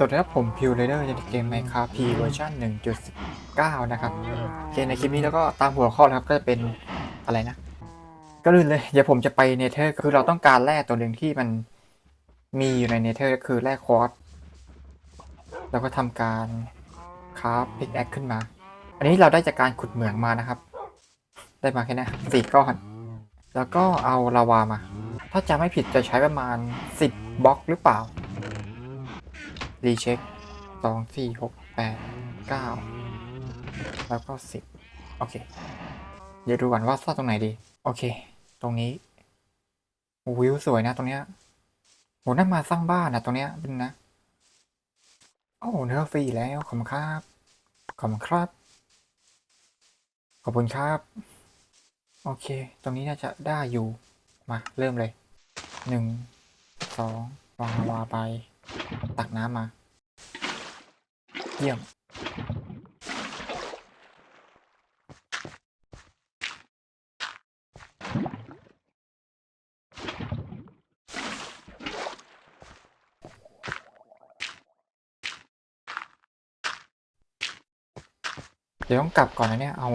สวัสดีครับผมพิวเรเดอร์จากเกม Minecraft P เวอร์ชัน1.19 นะครับโอเคในคลิปนี้แล้วก็ตามหัวข้อนะครับก็จะเป็นอะไรนะ ก็ลื่นเลย เดี๋ยวผมจะไปเนเธอร์คือเราต้องการแร่ตัวหนึ่งที่มันมีอยู่ในเนเธอร์ก็คือแร่ควอตซ์แล้วก็ทำการคราฟพิกแอคขึ้นมา อันนี้เราได้จากการขุดเหมืองมานะครับ ได้มาแค่นี้สี่ก้อน แล้วก็เอาลาวามา ถ้าจำไม่ผิดจะใช้ประมาณ 10บล็อกหรือเปล่า รีเช็คสองสี่หกแปดเก้าแล้วก็สิบโอเค เดี๋ยวดูก่อนว่าซ่อนตรงไหนดี โอเค ตรงนี้โอวิวสวยนะตรงเนี้ยโหนั่นมาสร้างบ้านนะตรงเนี้ยเป็นนะโอ้เนื้อฟรีแล้วขอบคุณครับขอบคุณครับ ขอบคุณครับ โอเค ตรงนี้น่าจะได้อยู่ มา เริ่มเลยหนึ่งสองวางลาวาไป ตักน้ำมา เยี่ยม เดี๋ยวต้องกลับก่อนนะเนี่ย เอา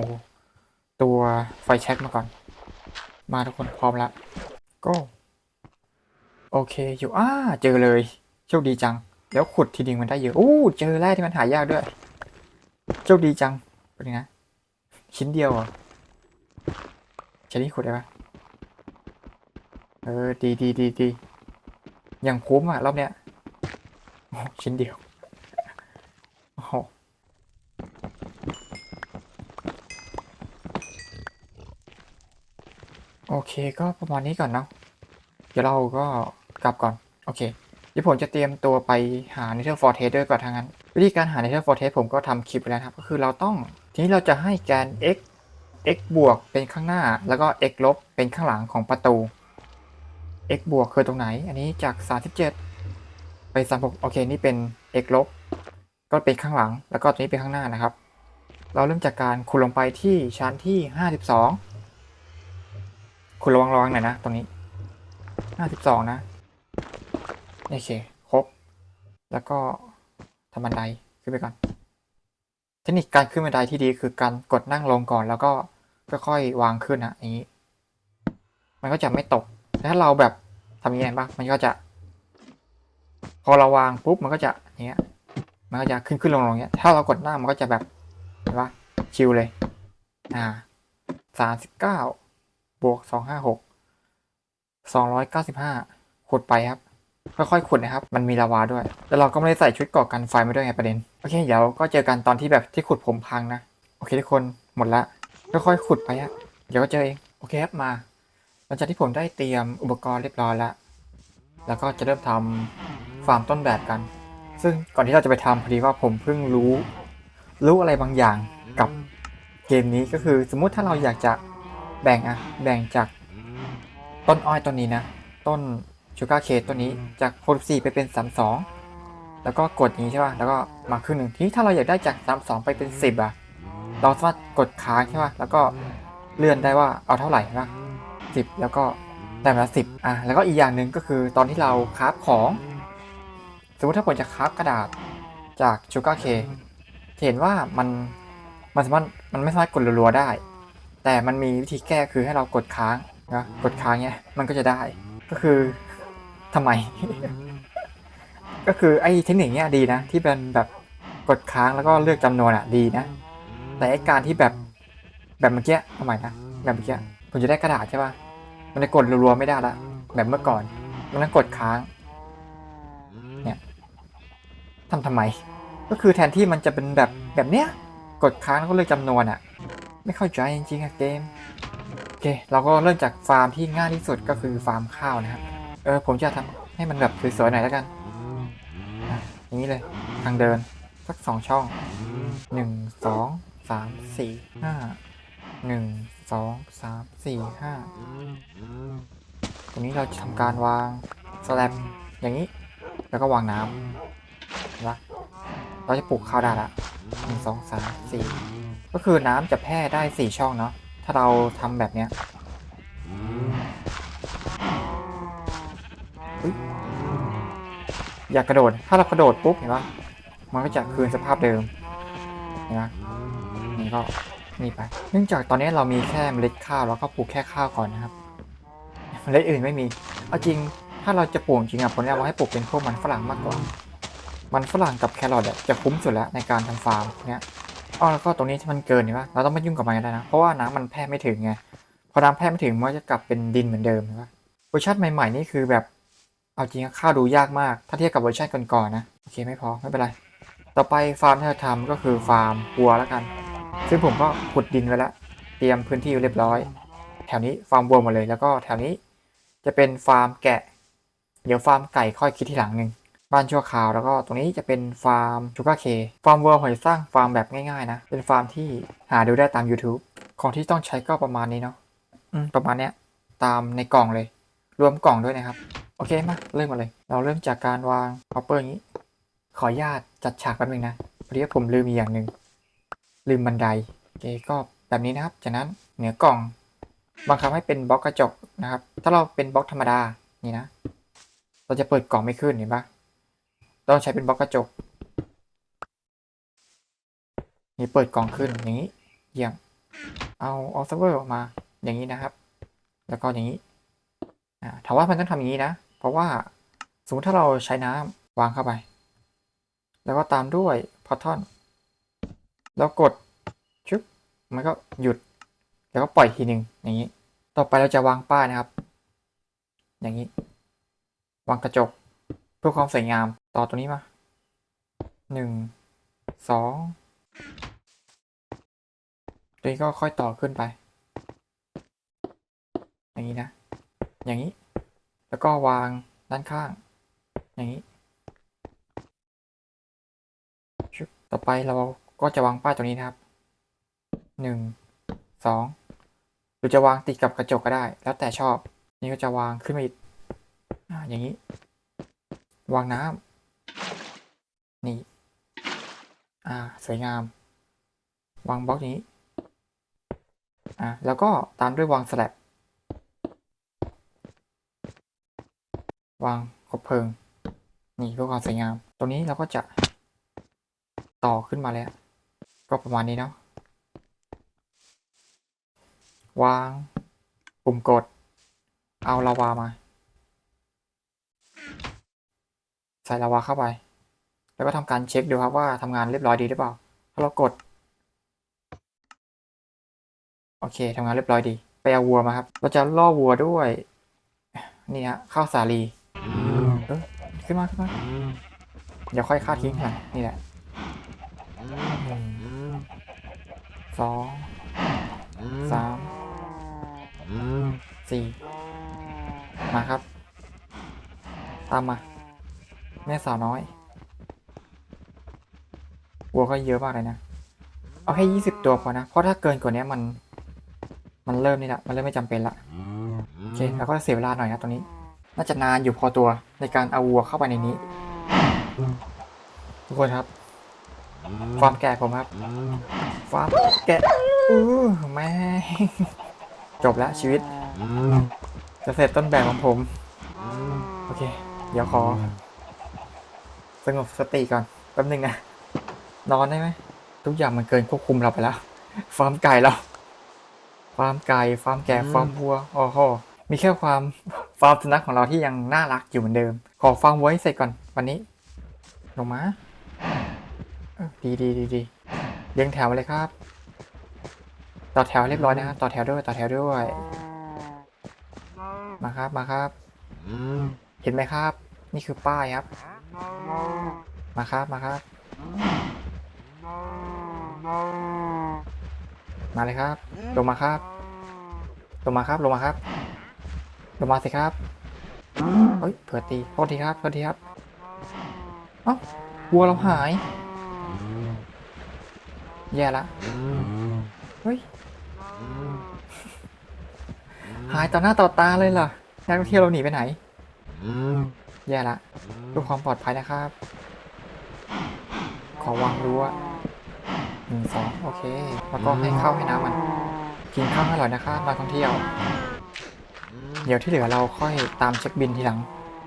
ตัวไฟแช็กมาก่อน มาทุกคนพร้อมแล้วก็โอเค อยู่อ้าเจอเลย โชคดีจัง แล้วขุดทีนึงมันได้เยอะโอ้เจอแร่ที่มันหายากด้วยโชคดีจังเป็นไงนะชิ้นเดียวเหรอใช้นี่ขุดได้ปะเออดีดีดีดีอยังคุ้มอะรอบเนี้ยชิ้นเดียวโอ้โหโอเคก็ประมาณนี้ก่อนเนาะเดี๋ยวเราก็กลับก่อน โอเค เดี๋ยวผมจะเตรียมตัวไปหา Nether Fortress ด้วยก่อนทางนั้น วิธีการหา Nether Fortress ผมก็ทำคลิปไปแล้วครับ ก็คือเราต้อง ทีนี้เราจะให้แกน x x บวกเป็นข้างหน้า แล้วก็ x ลบเป็นข้างหลังของประตู x บวกคือตรงไหน อันนี้จาก 37 ไป 36 โอเค นี่เป็น x ลบ ก็เป็นข้างหลัง แล้วก็ตัวนี้เป็นข้างหน้านะครับ เราเริ่มจากการคูณลงไปที่ชั้นที่ 52 คุณระวังระวังหน่อยนะตรงนี้ 52 นะ โอเค ครบ แล้วก็ทำบันไดขึ้นไปก่อน เทคนิคการขึ้นบันไดที่ดีคือการกดนั่งลงก่อนแล้วก็ค่อยๆวางขึ้นนะอย่างนี้ มันก็จะไม่ตกแต่ถ้าเราแบบทำอย่างนี้เห็นปะมันก็จะ พอเราวางปุ๊บมันก็จะอย่างเงี้ย มันก็จะขึ้นขึ้นลงลงเงี้ย ถ้าเรากดหน้ามันก็จะแบบเห็นปะชิลเลย อ่าสามสิบเก้าบวกสองห้าหกสองร้อยเก้าสิบห้าขุดไปครับ ค่อยๆขุดนะครับ มันมีลาวาด้วย แล้วเราก็ไม่ได้ใส่ชุดก่อกันไฟมาด้วยไงประเด็น โอเค เดี๋ยวก็เจอกันตอนที่แบบที่ขุดผมพังนะ โอเคทุกคน หมดละ ค่อยๆขุดไปอะเดี๋ยวก็เจอเอง โอเคครับมา หลังจากที่ผมได้เตรียมอุปกรณ์เรียบร้อยแล้วแล้วก็จะเริ่มทำฟาร์มต้นแบบกัน ซึ่งก่อนที่เราจะไปทำพอดีว่าผมเพิ่งรู้ รู้อะไรบางอย่างกับเกมนี้ก็คือสมมุติถ้าเราอยากจะแบ่งอะแบ่งจากต้นอ้อยต้นนี้นะ ต้น ชูการ์เคทต้นนี้จาก64ไปเป็น32 แล้วก็กดอย่างนี้ใช่ป่ะแล้วก็มาครึ่งหนึ่งทีนี้ถ้าเราอยากได้จาก 32 ไปเป็น 10อะเราสามารถกดค้างใช่ป่ะแล้วก็เลื่อนได้ว่าเอาเท่าไหร่ใช่ป่ะ10 แล้วก็ได้มาละ10อะแล้วก็อีกอย่างหนึ่งก็คือตอนที่เราคราฟของ สมมติถ้าผมจะคราฟกระดาษจากชูการ์เคจะเห็นว่ามันมันสามารถมันไม่สามารถกดรัวๆได้ แต่มันมีวิธีแก้คือให้เรากดค้างนะกดค้างเนี้ยมันก็จะได้ ก็คือ ทำไม ก็คือไอ้เทคนิคเนี้ยดีนะ ที่เป็นแบบกดค้างแล้วก็เลือกจำนวนอะดีนะ แต่ไอ้การที่แบบแบบเมื่อกี้ทำไมนะแบบเมื่อกี้ผมจะได้กระดาษใช่ป่ะมันจะกดรัวๆไม่ได้ละแบบเมื่อก่อน มันต้องกดค้าง เนี่ยทำทำไม ก็คือแทนที่มันจะเป็นแบบแบบเนี้ย กดค้างแล้วก็เลือกจำนวนอะ ไม่เข้าใจจริงๆอะเกม โอเค เราก็เริ่มจากฟาร์มที่ง่ายที่สุดก็คือฟาร์มข้าวนะครับ เออผมจะทำให้มันแบบสวยๆหน่อยแล้วกันอย่างนี้เลยทางเดินสักสองช่องหนึ่งสองสามสี่ห้าหนึ่งสองสามสี่ห้าตรงนี้เราจะทำการวางสแลบอย่างนี้ แล้วก็วางน้ำนะเราจะปลูกข้าวได้ละหนึ่งสองสามสี่ก็คือน้ำจะแพร่ได้สี่ช่องเนาะถ้าเราทำแบบเนี้ย อยากกระโดด ถ้าเรากระโดดปุ๊บเห็นปะมันก็จะคืนสภาพเดิมนะนี่ก็นี่ไป เนื่องจากตอนนี้เรามีแค่เมล็ดข้าวแล้วก็ปลูกแค่ข้าวก่อนนะครับเมล็ดอื่นไม่มี เอาจริง ถ้าเราจะปลูกจริงอะผมแนะนำว่าให้ปลูกเป็นพวกมันฝรั่งมากกว่า มันฝรั่งกับแครอทอะจะคุ้มสุดแล้วในการทำฟาร์มเนี้ยอ๋อแล้วก็ตรงนี้ที่มันเกินเห็นปะเราต้องไม่ยุ่งกับมันได้นะ เพราะว่าน้ำมันแพร่ไม่ถึงไง พอน้ำแพร่ไม่ถึงมันจะกลับเป็นดินเหมือนเดิมเห็นปะเวอร์ชันใหม่ๆนี่คือแบบ เอาจริงข้าวดูยากมาก ถ้าเทียบกับเวอร์ชันก่อนๆนะ โอเคไม่พอ ไม่เป็นไร ต่อไปฟาร์มที่เราทำก็คือฟาร์มวัวแล้วกัน ซึ่งผมก็ขุดดินไว้แล้ว เตรียมพื้นที่เรียบร้อย แถวนี้ฟาร์มวัวหมดเลย แล้วก็แถวนี้จะเป็นฟาร์มแกะ เดี๋ยวฟาร์มไก่ค่อยคิดทีหลังหนึ่งบ้านชั่วคราว แล้วก็ตรงนี้จะเป็นฟาร์มชูการ์เค ฟาร์มวัวหอยสร้างฟาร์มแบบง่ายๆนะ เป็นฟาร์มที่หาดูได้ตาม YouTube ของที่ต้องใช้ก็ประมาณนี้เนาะประมาณเนี้ย ตามในกล่องเลย รวมกล่องด้วยนะครับ โอเคมาเริ่มมาเลย เราเริ่มจากการวางฮอปเปอร์อย่างนี้ ขออนุญาตจัดฉากแป๊บนึงนะพอดีว่าผมลืมอีกอย่างหนึ่งลืมบันไดโอเคก็แบบนี้นะครับ จากนั้นเหนือกล่องบังคับให้เป็นบล็อกกระจกนะครับ ถ้าเราเป็นบล็อกธรรมดานี่นะ เราจะเปิดกล่องไม่ขึ้นเห็นปะต้องใช้เป็นบล็อกกระจกนี่เปิดกล่องขึ้นอย่างนี้เยี่ยมเอาเอาเซิร์ฟเวอร์ออกมาอย่างนี้นะครับ แล้วก็อย่างนี้ ถามว่ามันต้องทำอย่างนี้นะ เพราะว่าสมมติถ้าเราใช้น้ำวางเข้าไป แล้วก็ตามด้วยพอทอนแล้วกดชึบมันก็หยุด แล้วก็ปล่อยทีหนึ่งอย่างนี้ ต่อไปเราจะวางป้ายนะครับ อย่างนี้ วางกระจกเพื่อความสวยงามต่อตัวนี้มาหนึ่งสองตัวนี้ก็ค่อยต่อขึ้นไป อย่างนี้นะ อย่างนี้ แล้วก็วางด้านข้าง อย่างนี้ชึบต่อไปเราก็จะวางป้ายตรงนี้นะครับหนึ่งสองหรือจะวางติดกับกระจกก็ได้ แล้วแต่ชอบ นี่ก็จะวางขึ้นมาอีกอย่างนี้ วางน้ำนี่ อ่า สวยงาม วางบล็อกอย่างนี้ อ่าแล้วก็ตามด้วยวางสลับ วางคบเพลิง นี่เพื่อความสวยงาม ตรงนี้เราก็จะต่อขึ้นมาแล้ว ก็ประมาณนี้เนาะวางปุ่มกด เอาลาวามา ใส่ลาวาเข้าไป แล้วก็ทำการเช็คดูครับว่าทำงานเรียบร้อยดีหรือเปล่า ถ้าเรากด โอเคทำงานเรียบร้อยดี ไปเอาวัวมาครับ เราจะล่อวัวด้วย นี่ฮะข้าวสาลี ขึ้นมาขึ้นมาเดี๋ยวค่อยฆ่าทิ้งค่ะนี่แหละหนึ่งสองสามสี่มาครับ ตามมา แม่สาวน้อยวัวก็เยอะมากเลยนะ เอาแค่ยี่สิบตัวพอนะ เพราะถ้าเกินกว่านี้มัน มันเริ่มนี่แหละ มันเริ่มไม่จำเป็นละ โอเค แล้วก็เสียเวลาหน่อยนะตรงนี้ น่าจะนานอยู่พอตัวในการเอาวัวเข้าไปในนี้ ทุกคนครับฟาร์มแกะผมครับฟาร์มแกะอู้แม่งจบแล้วชีวิตจะเสร็จต้นแบบของผม โอเค เดี๋ยวขอ สงบสติก่อนแป๊บนึงนะนอนได้ไหมทุกอย่างมันเกินควบคุมเราไปแล้วฟาร์มไก่เราฟาร์มไก่ฟาร์มแกะฟาร์มวัวโอ้โหมีแค่ความ ฟาร์มสุนัขของเราที่ยังน่ารักอยู่เหมือนเดิม ขอฟาร์มไว้เสร็จก่อนวันนี้ ลงมาดีดีดีดีเรียงแถวมาเลยครับ ต่อแถวเรียบร้อยนะครับต่อแถวด้วยต่อแถวด้วย มาครับมาครับ เห็นไหมครับ นี่คือป้ายครับ มาครับมาครับ มาเลยครับ ลงมาครับ ลงมาครับลงมาครับ ลงมาสิครับเฮ้ยเผื่อตีโทษทีครับโทษทีครับเอ้าวัวเราหาย แย่ละเฮ้ยหายต่อหน้าต่อตาเลยเหรอนักท่องเที่ยวเราหนีไปไหนแย่ละเพื่อความปลอดภัยนะครับ ขอวางรั้วหนึ่งสองโอเค แล้วก็ให้ข้าวให้น้ำมัน กินข้าวให้อร่อยนะครับนักท่องเที่ยว เดี๋ยวที่เหลือเราค่อยตามเช็คบินทีหลัง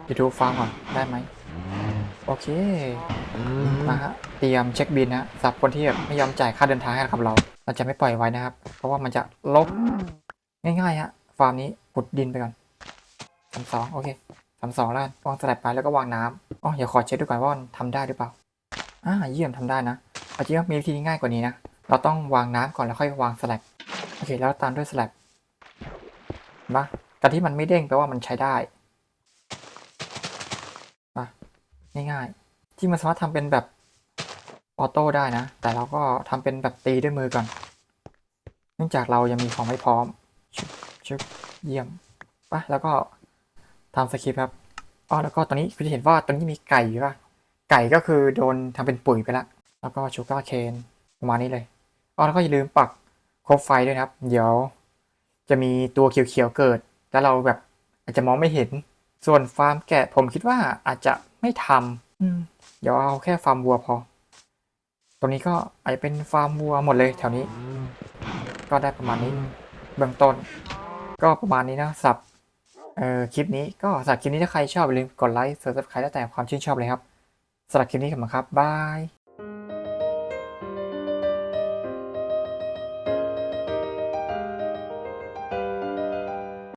ไปดูฟาร์มก่อนได้ไหมโอเคมาฮะเตรียมเช็คบินนะสำหรับคนที่แบบไม่ยอมจ่ายค่าเดินทางให้กับเรา เราจะไม่ปล่อยไว้นะครับ เพราะว่ามันจะลบง่ายๆฮะฟาร์มนี้ขุดดินไปก่อนสามสองโอเคสามสองแล้วกันวางสลับไปแล้วก็วางน้ำอ๋อเดี๋ยวขอเช็คดูก่อนว่ามันทำได้หรือเปล่าอ่าเยี่ยมทำได้นะเอาจริงๆมีวิธีง่ายกว่านี้นะเราต้องวางน้ำก่อนแล้วค่อยวางสลับโอเคแล้วตามด้วยสลับเห็ นปะการที่มันไม่เด้งแปลว่ามันใช้ได้ปะง่ายๆที่มันสามารถทำเป็นแบบออโต้ได้นะ แต่เราก็ทำเป็นแบบตีด้วยมือก่อน เนื่องจากเรายังมีของไม่พร้อมชึบชึบเยี่ยมปะแล้วก็ทำสคริปต์ครับอ๋อแล้วก็ตอนนี้คุณจะเห็นว่าตอนนี้มีไก่อยู่ปะไก่ก็คือโดนทำเป็นปุ๋ยไปละแล้วก็ชูการ์เคนประมาณนี้เลยอ๋อแล้วก็อย่าลืมปักโคบไฟด้วยนะครับ เดี๋ยว จะมีตัวเขียวๆเกิด แล้วเราแบบอาจจะมองไม่เห็น ส่วนฟาร์มแกะผมคิดว่าอาจจะไม่ทำอืมเดี๋ยวเอาแค่ฟาร์มวัวพอ ตรงนี้ก็อาจจะเป็นฟาร์มวัวหมดเลยแถวนี้ ก็ได้ประมาณนี้เบื้องต้น ก็ประมาณนี้นะสับเอ่อคลิปนี้ก็สำหรับคลิปนี้ถ้าใครชอบอย่าลืมกดไลค์เซิร์ฟสไครต์แล้วแต่ความชื่นชอบเลยครับสำหรับคลิปนี้ขอบคุณครับบาย